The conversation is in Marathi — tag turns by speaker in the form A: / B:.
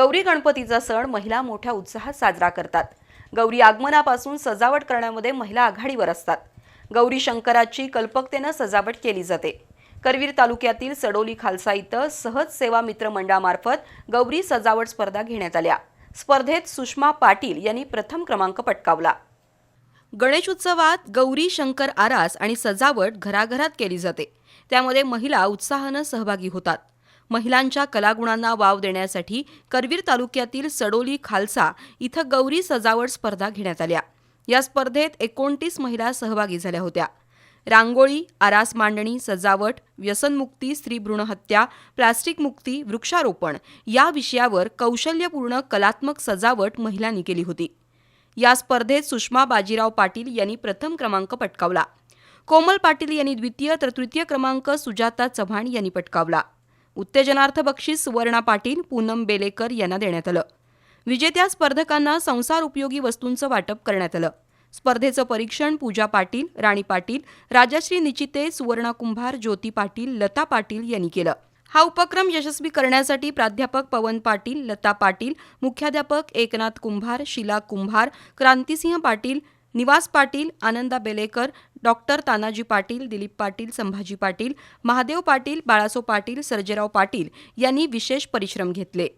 A: गौरी गणपतीचा सण महिला मोठ्या उत्साहात साजरा करतात. गौरी आगमनापासून सजावट करण्यामध्ये महिला आघाडीवर असतात. गौरी शंकराची कल्पकतेनं सजावट केली जाते. करवीर तालुक्यातील सडोली खालसा इथं सहज सेवा मित्र मंडळामार्फत गौरी सजावट स्पर्धा घेण्यात आल्या. स्पर्धेत सुषमा पाटील यांनी प्रथम क्रमांक पटकावला. गणेश उत्सवात गौरी शंकर आरास आणि सजावट घराघरात केली जाते. त्यामध्ये महिला उत्साहानं सहभागी होतात. महिलांच्या कलागुणांना वाव देण्यासाठी करवीर तालुक्यातील सडोली खालसा इथं गौरी सजावट स्पर्धा घेण्यात आल्या. या स्पर्धेत एकोणतीस महिला सहभागी झाल्या होत्या. रांगोळी आरास मांडणी सजावट व्यसनमुक्ती स्त्री हत्या प्लास्टिक मुक्ती वृक्षारोपण या विषयावर कौशल्यपूर्ण कलात्मक सजावट महिलांनी केली होती. या स्पर्धेत सुषमा बाजीराव पाटील यांनी प्रथम क्रमांक पटकावला. कोमल पाटील यांनी द्वितीय तर तृतीय क्रमांक सुजाता चव्हाण यांनी पटकावला. उत्तेजनार्थ बक्षीस सुवर्णा पाटील पूनम बेलेकर यांना देण्यात आलं. विजेत्या स्पर्धकांना संसार उपयोगी वस्तूंचं वाटप करण्यात आलं. स्पर्धेचं परीक्षण पूजा पाटील राणी पाटील राजश्री निचिते सुवर्णा कुंभार ज्योती पाटील लता पाटील यांनी केलं. हा उपक्रम यशस्वी करण्यासाठी प्राध्यापक पवन पाटील लता पाटील मुख्याध्यापक एकनाथ कुंभार शिला कुंभार क्रांतिसिंह पाटील निवास पाटील आनंदा बेलेकर डॉक्टर तानाजी पाटील दिलीप पाटील संभाजी पाटील महादेव पाटील बाळासो पाटील सर्जेराव पाटील यांनी विशेष परिश्रम घेतले.